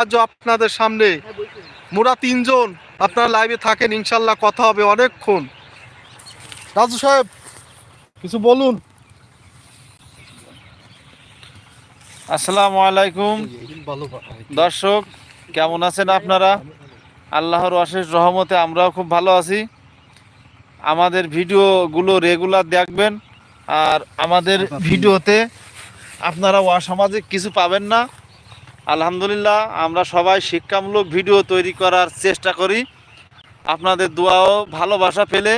আজ আপনাদের সামনে। মোরা তিনজন আপনারা লাইভে থাকেন ইনশাল্লাহ কথা হবে অনেকক্ষণ। রাজু সাহেব কিছু বলুন। আসসালামু আলাইকুম। দর্শক কেমন আছেন আপনারা? আল্লাহর অশেষ রহমতে আমরাও খুব ভালো আছি। আমাদের ভিডিওগুলো রেগুলার দেখবেন আর আমাদের ভিডিওতে আপনারা অসামাজিক কিছু পাবেন না। আলহামদুলিল্লাহ আমরা সবাই শিক্ষামূলক ভিডিও তৈরি করার চেষ্টা করি। আপনাদের দোয়াও ভালোবাসা পেলে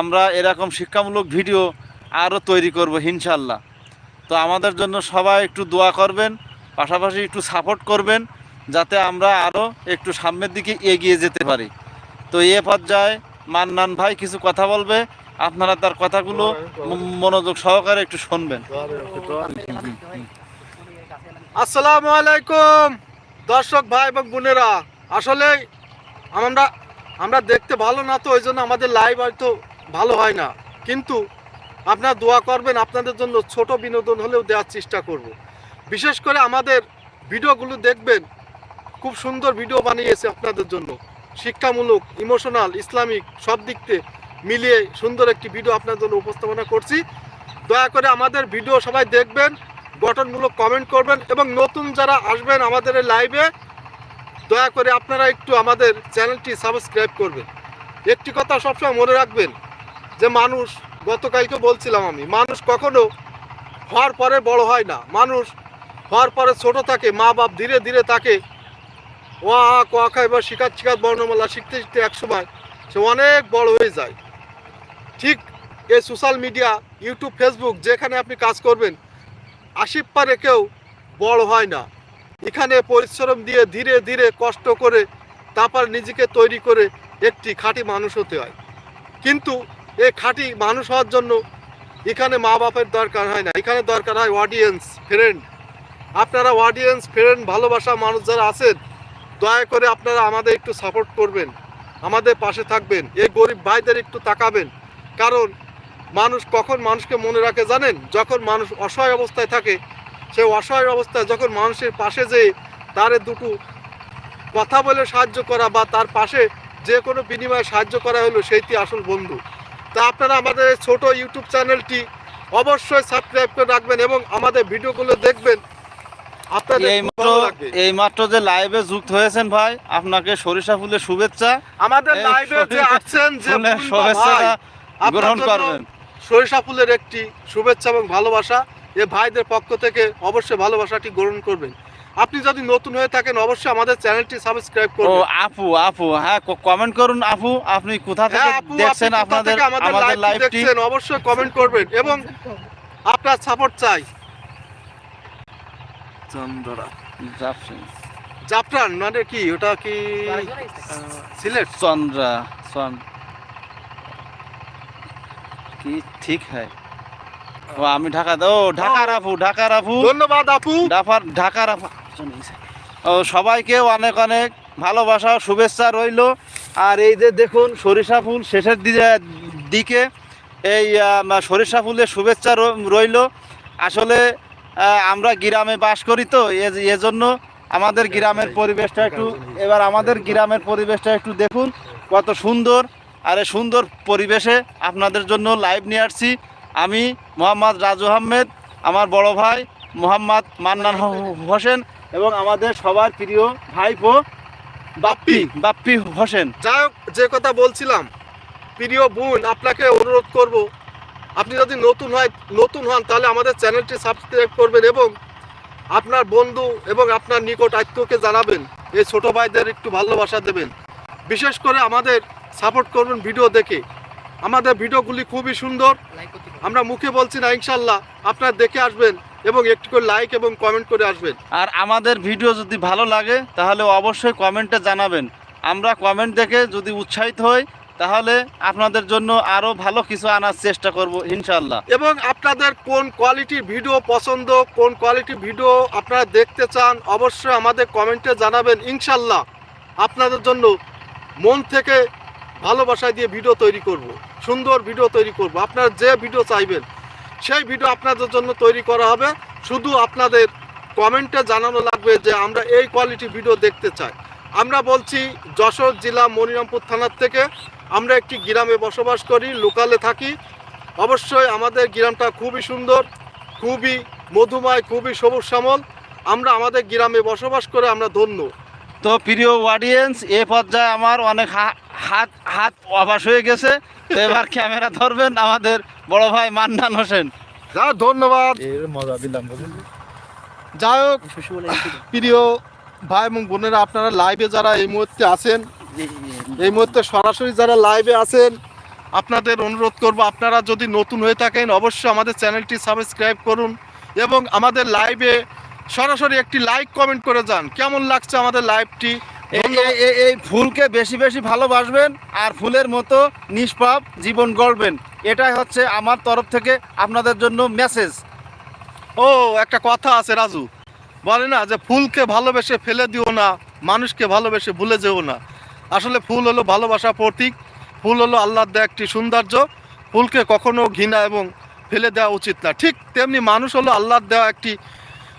আমরা এরকম শিক্ষামূলক ভিডিও আরও তৈরি করব ইনশাল্লাহ তো আমাদের জন্য সবাই একটু দোয়া করবেন পাশাপাশি একটু সাপোর্ট করবেন যাতে আমরা আরও একটু সামনের দিকে এগিয়ে যেতে পারি। তো এ পর্যায়ে মান্নান ভাই কিছু কথা বলবে আপনারা তার কথাগুলো মনোযোগ সহকারে একটু শুনবেন। আসসালামু আলাইকুম, দর্শক ভাই এবং বোনেরা। আসলে আমরা আমরা দেখতে ভালো না তো ওই জন্য আমাদের লাইভ হয়তো ভালো হয় না। কিন্তু আপনারা দোয়া করবেন, আপনাদের জন্য ছোট বিনোদন হলেও দেওয়ার চেষ্টা করব। বিশেষ করে আমাদের ভিডিওগুলো দেখবেন, খুব সুন্দর ভিডিও বানিয়েছে আপনাদের জন্য। শিক্ষামূলক, ইমোশনাল, ইসলামিক, সব দিক থেকে মিলিয়ে সুন্দর একটি ভিডিও আপনার জন্য উপস্থাপনা করছি। দয়া করে আমাদের ভিডিও সবাই দেখবেন গঠনমূলক কমেন্ট করবেন এবং নতুন যারা আসবেন আমাদের লাইভে দয়া করে আপনারা একটু আমাদের চ্যানেলটি সাবস্ক্রাইব করবেন। একটি কথা সবসময় মনে রাখবেন, যে মানুষ গতকালকে বলছিলাম আমি, মানুষ কখনো হওয়ার পরে বড় হয় না। মানুষ হওয়ার পরে ছোট থাকে, মা বাপ ধীরে ধীরে তাকে ও আ ক খা এবার শিকার শিকার বর্ণমালা শিখতে শিখতে একসময় সে অনেক বড় হয়ে যায়। ঠিক এই সোশ্যাল মিডিয়া ইউটিউব ফেসবুক যেখানে আপনি কাজ করবেন আশিপ পারে কেউ বড় হয় না। এখানে পরিশ্রম দিয়ে ধীরে ধীরে কষ্ট করে তারপর নিজেকে তৈরি করে একটি খাঁটি মানুষ হতে হয়। কিন্তু এই খাঁটি মানুষ হওয়ার জন্য এখানে মা বাপের দরকার হয় না। এখানে দরকার হয় অডিয়েন্স ফ্রেন্ড আপনারা অডিয়েন্স ফ্রেন্ড ভালোবাসা মানুষ যারা আছেন, দয়া করে আপনারা আমাদের একটু সাপোর্ট করবেন। আমাদের পাশে থাকবেন। এই গরিব ভাইদের একটু তাকাবেন। কারণ মানুষ কখন মানুষকে মনে রাখে জানেন? যখন মানুষ অসহায় অবস্থায় থাকে সে অসহায় অবস্থায় যখন মানুষের পাশে যেয়ে তারে দুটো কথা বলে সাহায্য করা বা তার পাশে যে কোনো বিনিময়ে সাহায্য করা হলো সেইটি আসল বন্ধু। তা আপনারা আমাদের এই ছোট ইউটিউব চ্যানেলটি অবশ্যই সাবস্ক্রাইব করে রাখবেন এবং আমাদের ভিডিওগুলো দেখবেন। এই মাত্র যে লাইভে যুক্ত হয়েছেন ভাই আপনাকে সরিষা ফুলের শুভেচ্ছা। আমাদের লাইভে যে আছেন যে আপনার গ্রহণ করবেন। সরিষা ফুলের একটি শুভেচ্ছা এবং ভালোবাসা। এ ভাইদের পক্ষ থেকে অবশ্যই ভালোবাসাটি গ্রহণ করবেন। আপনি যদি নতুন হয়ে থাকেন অবশ্যই আমাদের চ্যানেলটি সাবস্ক্রাইব ও করবেন আপু আপু হ্যাঁ কমেন্ট করুন আপু। আপনি কোথা থেকে হ্যাঁ আপু দেখছেন আপনাদের আমাদের লাইভটি দেখছেন অবশ্যই কমেন্ট করবেন এবং আপনার সাপোর্ট চাই। চন্দরা জাফরান। জাফরান মানে কি? ওটা কি সিলেট? চন্দ্রা চন কি ঠিক হ্যাঁ? ও আমি ঢাকা ও ঢাকার আপু ঢাকার আপু ধন্যবাদ আপু। ডাফার ঢাকার আপু ও সবাইকে অনেক অনেক ভালোবাসা শুভেচ্ছা রইল। আর এই যে দেখুন সরিষা ফুল শেষের দিকে দিকে এই সরিষা ফুলের শুভেচ্ছা রইল। আসলে আমরা গ্রামে বাস করি তো এ- এজন্য আমাদের গ্রামের পরিবেশটা একটু এবার আমাদের গ্রামের পরিবেশটা একটু দেখুন কত সুন্দর। আর এই সুন্দর পরিবেশে আপনাদের জন্য লাইভ নিয়ে আসছি। আমি মোহাম্মদ রাজু আহমেদ আমার বড় ভাই মোহাম্মদ মান্নান হোসেন এবং আমাদের সবার প্রিয় ভাইপো বাপ্পি বাপ্পি। হোসেন। যাই হোক যে কথা বলছিলাম প্রিয় বোন আপনাকে অনুরোধ করব আপনি যদি নতুন হয় নতুন হন তাহলে আমাদের চ্যানেলটি সাবস্ক্রাইব করবেন এবং আপনার বন্ধু এবং আপনার নিকট আত্মীয়কে জানাবেন। এই ছোট ভাইদের একটু ভালোবাসা দেবেন। বিশেষ করে আমাদের সাপোর্ট করবেন ভিডিও দেখে। আমাদের ভিডিওগুলি খুবই সুন্দর। আমরা মুখে বলছি না ইনশাল্লাহ আপনারা দেখে আসবেন এবং একটু করে লাইক এবং কমেন্ট করে আসবেন। আর আমাদের ভিডিও যদি ভালো লাগে তাহলে অবশ্যই কমেন্টে জানাবেন। আমরা কমেন্ট দেখে যদি উৎসাহিত হই তাহলে আপনাদের জন্য আরও ভালো কিছু আনার চেষ্টা করব ইনশাল্লাহ এবং আপনাদের কোন কোয়ালিটির ভিডিও পছন্দ কোন কোয়ালিটির ভিডিও আপনারা দেখতে চান অবশ্যই আমাদের কমেন্টে জানাবেন ইনশাল্লাহ আপনাদের জন্য মন থেকে ভালোবাসা দিয়ে ভিডিও তৈরি করব। সুন্দর ভিডিও তৈরি করব। আপনারা যে ভিডিও চাইবেন, সেই ভিডিও আপনাদের জন্য তৈরি করা হবে শুধু আপনাদের কমেন্টে জানানো লাগবে যে আমরা এই কোয়ালিটি ভিডিও দেখতে চাই আমরা বলছি, যশোর জেলা মনিরামপুর থানার থেকে আমরা একটি গ্রামে বসবাস করি, লোকালে থাকি অবশ্যই আমাদের গ্রামটা খুবই সুন্দর, খুবই মধুময়, খুবই সবুজ শ্যামল আমরা আমাদের গ্রামে বসবাস করে আমরা ধন্য তো প্রিয় অডিয়েন্স এ পর্যায়ে আমার অনেক হাত হাত অবাস হয়ে গেছে। এবার ক্যামেরা ধরবেন আমাদের বড় ভাই মান্নান হোসেন। যা ধন্যবাদ। মজা দিলাম যাই হোক প্রিয় ভাই এবং বোনেরা আপনারা লাইভে যারা এই মুহূর্তে আছেন এই মুহূর্তে সরাসরি যারা লাইভে আছেন আপনাদের অনুরোধ করব আপনারা যদি নতুন হয়ে থাকেন অবশ্যই আমাদের চ্যানেলটি সাবস্ক্রাইব করুন এবং আমাদের লাইভে সরাসরি একটি লাইক কমেন্ট করে যান। কেমন লাগছে আমাদের লাইভটি এই ফুলকে বেশি বেশি ভালোবাসবেন আর ফুলের মতো নিষ্পাপ জীবন গড়বেন। এটাই হচ্ছে আমার তরফ থেকে আপনাদের জন্য মেসেজ ও, একটা কথা আছে রাজু। বলে না যে ফুলকে ভালোবেসে ফেলে দিও না, মানুষকে ভালোবেসে ভুলে যেও না। আসলে ফুল হলো ভালোবাসা প্রতীক। ফুল হলো আল্লাহর দেয়া একটি সৌন্দর্য। ফুলকে কখনো ঘৃণা এবং ফেলে দেওয়া উচিত না। ঠিক তেমনি মানুষ হলো আল্লাহর দেওয়া একটি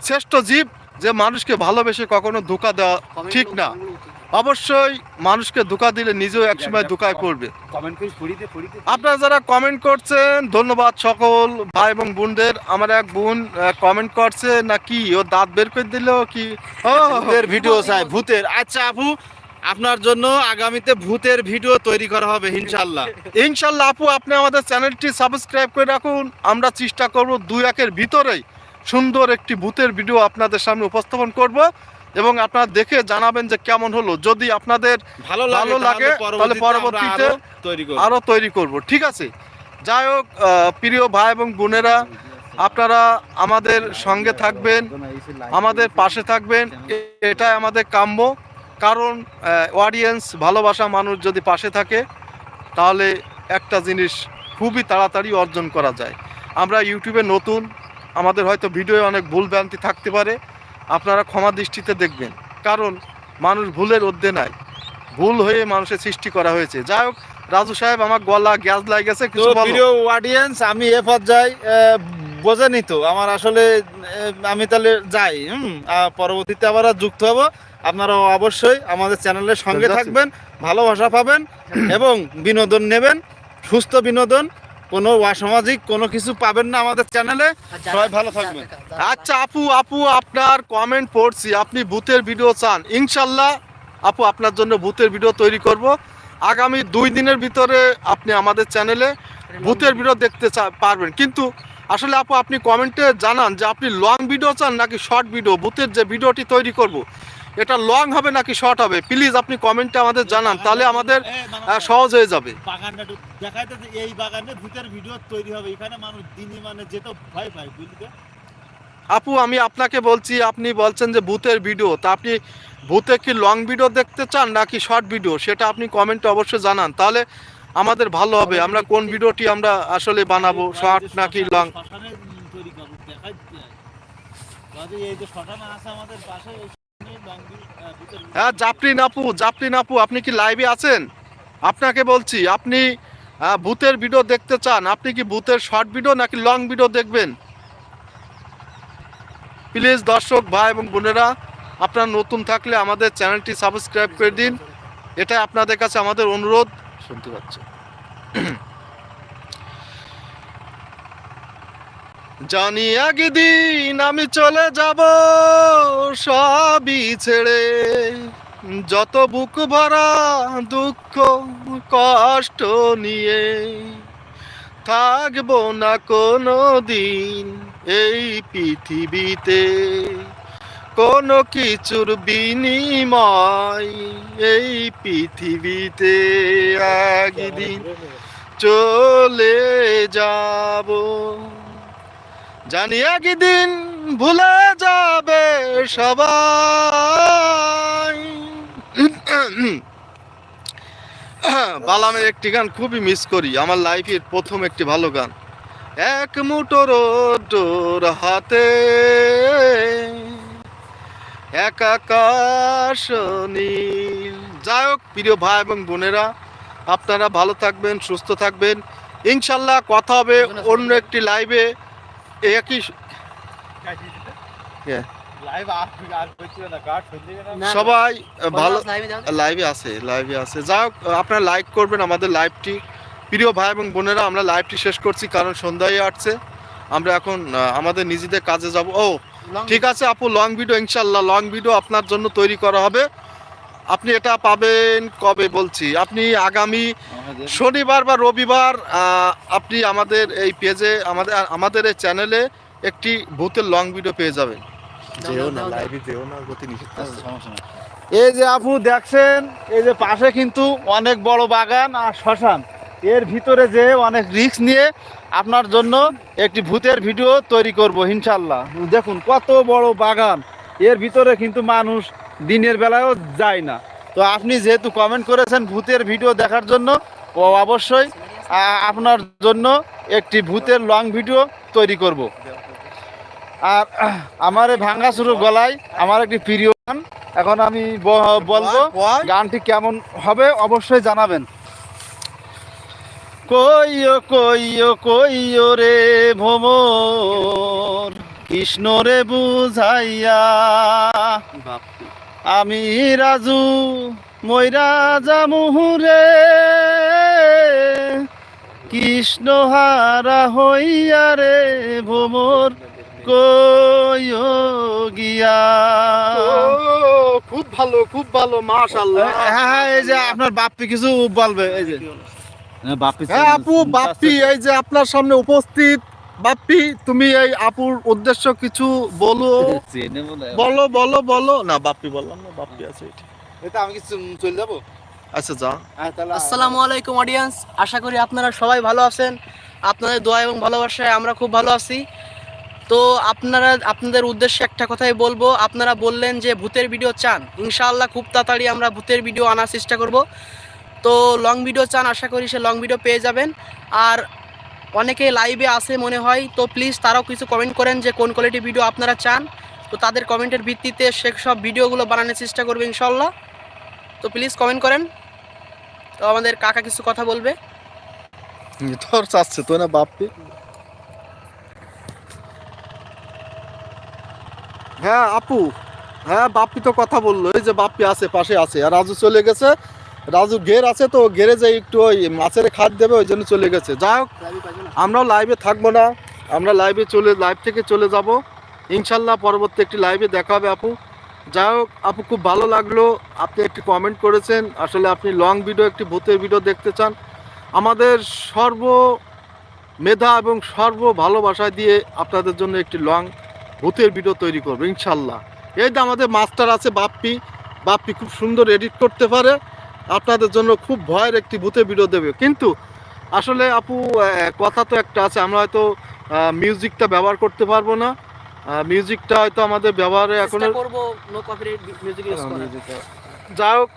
শ্রেষ্ঠ জীব। যে মানুষকে ভালোবেসে কখনো ধোকা দেওয়া ঠিক না। অবশ্যই মানুষকে ধোকা দিলে নিজেও একসময় ধোকায় পড়বে। আপনারা যারা কমেন্ট করছেন ধন্যবাদ সকল ভাই এবং বোনদের। আমার এক বোন কমেন্ট করছে না কি ও দাঁত বের করে দিল কি? ভিডিও চাই ভূতের। আচ্ছা আপু আপনার জন্য আগামীতে ভূতের ভিডিও তৈরি করা হবে ইনশাল্লাহ ইনশাল্লাহ আপু আপনি আমাদের চ্যানেলটি সাবস্ক্রাইব করে রাখুন। আমরা চেষ্টা করব দুই একের ভিতরেই সুন্দর একটি ভূতের ভিডিও আপনাদের সামনে উপস্থাপন করব এবং আপনারা দেখে জানাবেন যে কেমন হলো। যদি আপনাদের ভালো ভালো লাগে, তাহলে পরবর্তীতে আরও তৈরি করব। ঠিক আছে? যাই হোক প্রিয় ভাই এবং বোনেরা আপনারা আমাদের সঙ্গে থাকবেন আমাদের পাশে থাকবেন। এটাই আমাদের কাম্য। কারণ অডিয়েন্স ভালোবাসা মানুষ যদি পাশে থাকে তাহলে একটা জিনিস খুবই তাড়াতাড়ি অর্জন করা যায়। আমরা ইউটিউবে নতুন আমাদের হয়তো ভিডিওয়ে অনেক ভুল ভ্রান্তি থাকতে পারে। আপনারা ক্ষমা দৃষ্টিতে দেখবেন। কারণ মানুষ ভুলের অধ্যে নাই। ভুল হয়ে মানুষের সৃষ্টি করা হয়েছে। যাই হোক রাজু সাহেব আমার গলা গ্যাস লাগে গেছে তো কিছু প্রিয় অডিয়েন্স আমি এ পর্যায়ে বোঝেনি তো। আমার আসলে আমি তাহলে যাই হুম? পরবর্তীতে আবার যুক্ত হব। আপনারা অবশ্যই আমাদের চ্যানেলের সঙ্গে থাকবেন ভালোবাসা পাবেন এবং বিনোদন নেবেন সুস্থ বিনোদন। কোনো অসামাজিক কোনো কিছু পাবেন না আমাদের চ্যানেলে সবাই ভালো থাকবেন। আচ্ছা আপু আপু আপনার কমেন্ট পড়ছি। আপনি বুথের ভিডিও চান। ইনশাল্লাহ আপু আপনার জন্য বুথের ভিডিও তৈরি করব। আগামী দুই দিনের ভিতরে আপনি আমাদের চ্যানেলে ভূতের ভিডিও দেখতে পারবেন। কিন্তু আসলে আপু আপনি কমেন্টে জানান যে আপনি লং ভিডিও চান নাকি শর্ট ভিডিও বুথের যে ভিডিওটি তৈরি করব এটা লং হবে নাকি শর্ট হবে? প্লিজ আপনি কমেন্টে আমাদের জানান তাহলে আমাদের সহজ হয়ে যাবে। বাগানটা দেখাইতে এই বাগানে ভূতের ভিডিও তৈরি হবে এখানে মানুষ দিনই মানে যেতে ভয় পায় বুঝলি আপু আমি আপনাকে বলছি আপনি বলছেন যে ভূতের ভিডিও তা আপনি ভূতে কি লং ভিডিও দেখতে চান নাকি শর্ট ভিডিও সেটা আপনি কমেন্টে অবশ্যই জানান তাহলে আমাদের ভালো হবে। আমরা কোন ভিডিওটি আমরা আসলে বানাবো শর্ট নাকি লং হয়। এই যে আছে আমাদের পাশে এই হ্যাঁ জাপরিন আপু জাপরিন আপু আপনি কি লাইভে আছেন? আপনাকে বলছি আপনি ভূতের ভিডিও দেখতে চান আপনি কি ভূতের শর্ট ভিডিও নাকি লং ভিডিও দেখবেন? প্লিজ দর্শক ভাই এবং বোনেরা আপনারা নতুন থাকলে আমাদের চ্যানেলটি সাবস্ক্রাইব করে দিন। এটা আপনাদের কাছে আমাদের অনুরোধ। শুনতে পাচ্ছে। জানি একদিন আমি চলে যাব সবই ছেড়ে। যত বুক ভরা দুঃখ, কষ্ট নিয়ে থাকব না কোনো দিন এই পৃথিবীতে। কোনো কিছুর বিনিময় এই পৃথিবীতে একদিন চলে যাব। জানি একদিন ভুলে যাবে সবাই। বালামের একটি গান খুবই মিস করি। আমার লাইফের প্রথম একটি ভালো গান। এক মুঠো রোডোর হাতে। এক নীল। যাই হোক, প্রিয় ভাই এবং বোনেরা, আপনারা ভালো থাকবেন, সুস্থ থাকবেন। ইনশাল্লাহ কথা হবে অন্য একটি লাইভে একই সবাই ভালো লাইভে আছে লাইভে আছে। যা হোক আপনারা লাইক করবেন আমাদের লাইভটি প্রিয় ভাই এবং বোনেরা আমরা লাইভটি শেষ করছি কারণ সন্ধ্যায় আসছে। আমরা এখন আমাদের নিজেদের কাজে যাব। ও ঠিক আছে আপু লং ভিডিও ইনশাল্লাহ লং ভিডিও আপনার জন্য তৈরি করা হবে। আপনি এটা পাবেন কবে বলছি? আপনি আগামী শনিবার বা রবিবার আপনি আমাদের এই পেজে আমাদের আমাদের এই চ্যানেলে একটি ভূতের লং ভিডিও পেয়ে যাবেন। যেও না লাইভে যেও না গতি নিষিদ্ধ আছে। সমস্যা নেই। এই যে আপু দেখছেন এই যে পাশে কিন্তু অনেক বড় বাগান আর শ্মশান। এর ভিতরে যে অনেক রিস্ক নিয়ে আপনার জন্য একটি ভূতের ভিডিও তৈরি করব ইনশাল্লাহ। দেখুন কত বড় বাগান। এর ভিতরে কিন্তু মানুষ দিনের বেলায়ও যায় না। তো আপনি যেহেতু কমেন্ট করেছেন ভূতের ভিডিও দেখার জন্য ও অবশ্যই আপনার জন্য একটি ভূতের লং ভিডিও তৈরি করব। আর আমার এই ভাঙ্গাসুরু গলায় আমার একটি প্রিয় গান। এখন আমি বলব গানটি কেমন হবে অবশ্যই জানাবেন। কইও কইও কইও রে ভোমর কৃষ্ণ রে বুঝাইয়া। আমি রাজু ময়রা জামুহুরে কৃষ্ণ হারা হইয়া রে ভোমর গিয়া। খুব ভালো খুব ভালো মাশাআল্লাহ। হ্যাঁ হ্যাঁ এই যে আপনার বাপ্পি কিছু বলবে এই যে। হ্যাঁ, বাপ্পি হ্যাঁ আপু বাপ্পি এই যে আপনার সামনে উপস্থিত। বাপ্পি তুমি এই আপুর উদ্দেশ্য কিছু বলো। বলো বলো বলো। না বাপ্পি বললাম না বাপ্পি আছে এটা। আমি কিছু চলে যাব? আচ্ছা যা। হ্যাঁ আসসালামু আলাইকুম অডিয়েন্স আশা করি আপনারা সবাই ভালো আছেন। আপনাদের দোয়া এবং ভালোবাসায় আমরা খুব ভালো আছি। তো আপনারা আপনাদের উদ্দেশ্যে একটা কথাই বলব। আপনারা বললেন যে ভূতের ভিডিও চান। ইনশাআল্লাহ খুব তাড়াতাড়ি আমরা ভূতের ভিডিও আনার চেষ্টা করব। তো লং ভিডিও চান আশা করি সে লং ভিডিও পেয়ে যাবেন। আর অনেকে লাইভে আসে মনে হয়, তো প্লিজ তারাও কিছু কমেন্ট করেন যে কোন কোয়ালিটি ভিডিও আপনারা চান। তো তাদের কমেন্টের ভিত্তিতে সে সব ভিডিওগুলো বানানোর চেষ্টা করবে ইনশাল্লাহ তো প্লিজ কমেন্ট করেন। তো আমাদের কাকা কিছু কথা বলবে। তোর চাচ্ছে তো না বাপ্পি হ্যাঁ আপু। হ্যাঁ বাপ্পি তো কথা বলল, এই যে বাপ্পি আছে, পাশে আছে। আর রাজু চলে গেছে রাজু ঘের আছে তো, ঘেরে যে একটু ওই মাছের খাদ দেবে, ওই জন্য চলে গেছে। যাই হোক, আমরাও লাইভে থাকব না। আমরা লাইভে চলে লাইভ থেকে চলে যাব। ইনশাল্লাহ পরবর্তী একটি লাইভে দেখা হবে আপু। যাই হোক, আপু, খুব ভালো লাগল। আপনি একটি কমেন্ট করেছেন। আসলে আপনি লং ভিডিও একটি ভূতের ভিডিও দেখতে চান। আমাদের সর্ব মেধা এবং সর্ব ভালোবাসা দিয়ে আপনাদের জন্য একটি লং ভূতের ভিডিও তৈরি করব, ইনশাল্লাহ। এই যে আমাদের মাস্টার আছে বাপ্পি। বাপ্পি খুব সুন্দর এডিট করতে পারে। আপনাদের জন্য খুব ভয়ের একটি ভূতের ভিডিও দেবে। কিন্তু আসলে আপু কথা তো একটা আছে আমরা হয়তো মিউজিকটা ব্যবহার করতে পারব না। মিউজিকটা হয়তো আমাদের ব্যবহারে এখন চেষ্টা করব নো কপিরাইট মিউজিক ইউজ করার। যাই হোক।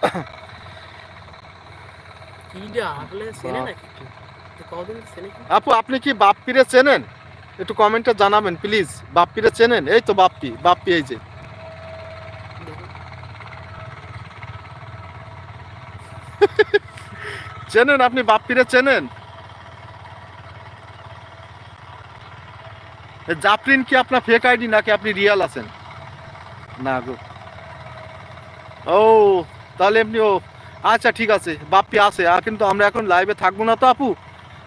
আপু আপনি কি বাপ্পিরে চেনেন? একটু কমেন্টে জানাবেন প্লিজ বাপ্পিরে চেনেন? এই তো বাপ্পি বাপ্পি এই যে দেখো। চেনেন, আপনি বাপ্পিরে চেনেন? জাফরিন কি আপনার ফেক আইডি নাকি আপনি রিয়াল আছেন? না গো। ও, তাহলে এমনি ও আচ্ছা ঠিক আছে, বাপ্পি আছে, আর কিন্তু আমরা এখন লাইভে থাকব না তো আপু।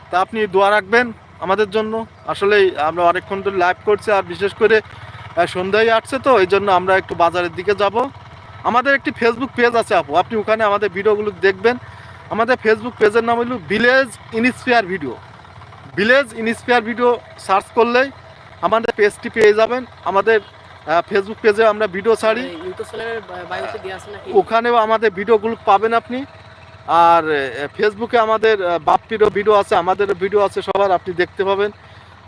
তা আপনি দোয়া রাখবেন আমাদের জন্য। আসলেই আমরা অনেকক্ষণ ধরে লাইভ করছি, আর বিশেষ করে সন্ধ্যায় আসছে তো, এই জন্য আমরা একটু বাজারের দিকে যাব। আমাদের একটি ফেসবুক পেজ আছে আপু। আপনি ওখানে আমাদের ভিডিওগুলো দেখবেন। আমাদের ফেসবুক পেজের নাম হলো village inspire video village inspire video search করলেই আমাদের পেজটি পেয়ে যাবেন। আমাদের ফেসবুক পেজে আমরা ভিডিও ছাড়ি। ওখানেও আমাদের ভিডিওগুলো পাবেন আপনি। আর ফেসবুকে আমাদের আহ, বাপ্পিরও ভিডিও আছে আমাদেরও ভিডিও আছে সবার আপনি দেখতে পাবেন।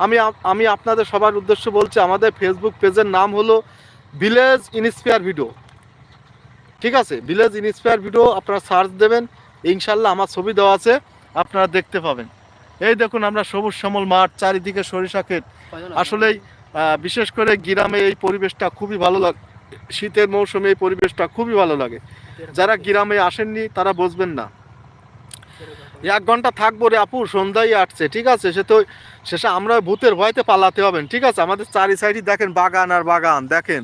আমি আমি আপনাদের সবার উদ্দেশ্য বলছি আমাদের ফেসবুক পেজের নাম হলো ভিলেজ ইনস্পায়ার ভিডিও ঠিক আছে ভিলেজ ইনস্পায়ার ভিডিও আপনারা সার্চ দেবেন, ইনশাল্লাহ আমার ছবি দেওয়া আছে, আপনারা দেখতে পাবেন। এই দেখুন আমরা সবুজ শ্যামল মাঠ, চারিদিকে সরিষা ক্ষেত। আসলেই বিশেষ করে গ্রামে এই পরিবেশটা খুবই ভালো লাগে শীতের মৌসুমে এই পরিবেশটা খুবই ভালো লাগে। যারা গ্রামে আসেননি, তারা বুঝবেন না। এক ঘণ্টা থাকব রে আপু, সন্ধ্যায় আসছে, ঠিক আছে? সে তো শেষে আমরা ভূতের ভয়তে পালাতে হবেন, ঠিক আছে? আমাদের চারি সাইডই দেখেন বাগান আর বাগান, দেখেন।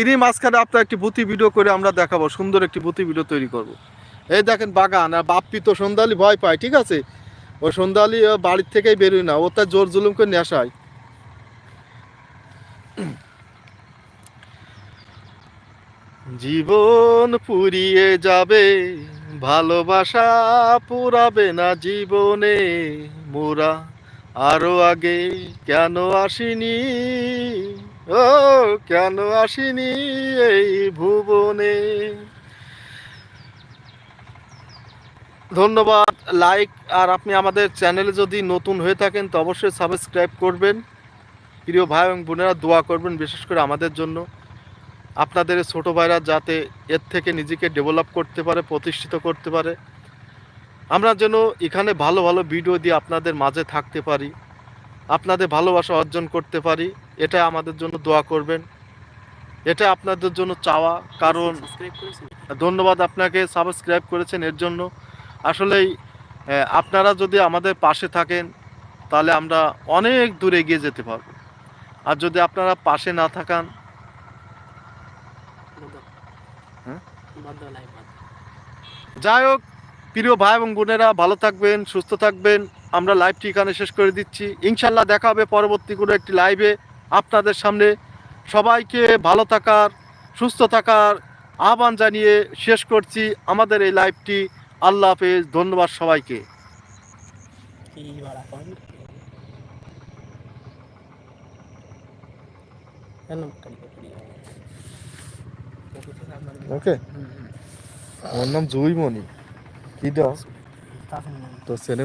এরই মাঝখানে আপনার একটি বুতি ভিডিও করে আমরা দেখাবো, সুন্দর একটি বুতি ভিডিও তৈরি করব। এই দেখেন বাগান, আর বাপ্পি তো সন্ধ্যালি ভয় পায়, ঠিক আছে? ও সন্ধ্যালি বাড়ির থেকেই বেরোয় না, ও তার জোর জুলুম করে নেশায়। জীবন পুরিয়ে যাবে, ভালোবাসা পুরাবে না জীবনে, মোরা আরও আগে কেন আসিনি? ও কেন আসিনি এই ভুবনে? ধন্যবাদ, লাইক, আর আপনি আমাদের চ্যানেলে যদি নতুন হয়ে থাকেন, তো অবশ্যই সাবস্ক্রাইব করবেন। প্রিয় ভাই এবং বোনেরা, দোয়া করবেন বিশেষ করে আমাদের জন্য। আপনাদের ছোটো ভাইরা যাতে এর থেকে নিজেকে ডেভেলপ করতে পারে, প্রতিষ্ঠিত করতে পারে। আমরা যেন এখানে ভালো ভালো ভিডিও দিয়ে আপনাদের মাঝে থাকতে পারি। আপনাদের ভালোবাসা অর্জন করতে পারি এটা আমাদের জন্য দোয়া করবেন। এটা আপনাদের জন্য চাওয়া, কারণ ধন্যবাদ আপনাকে সাবস্ক্রাইব করেছেন এর জন্য। আসলেই আপনারা যদি আমাদের পাশে থাকেন, তাহলে আমরা অনেক দূরে এগিয়ে যেতে পারব। আর যদি আপনারা পাশে না থাকান হ্যাঁ? যাই হোক, প্রিয় ভাই এবং বোনেরা, ভালো থাকবেন, সুস্থ থাকবেন। আমরা লাইভটি এখানে শেষ করে দিচ্ছি। ইনশাল্লাহ দেখা হবে পরবর্তী কোনো একটি লাইভে আপনাদের সামনে। সবাইকে ভালো থাকার সুস্থ থাকার আহ্বান জানিয়ে শেষ করছি আমাদের এই লাইভটি আল্লাহ হাফেজ ধন্যবাদ সবাইকে। ওকে। আমার নাম জুইমণি। কি দাও? তো ছেলে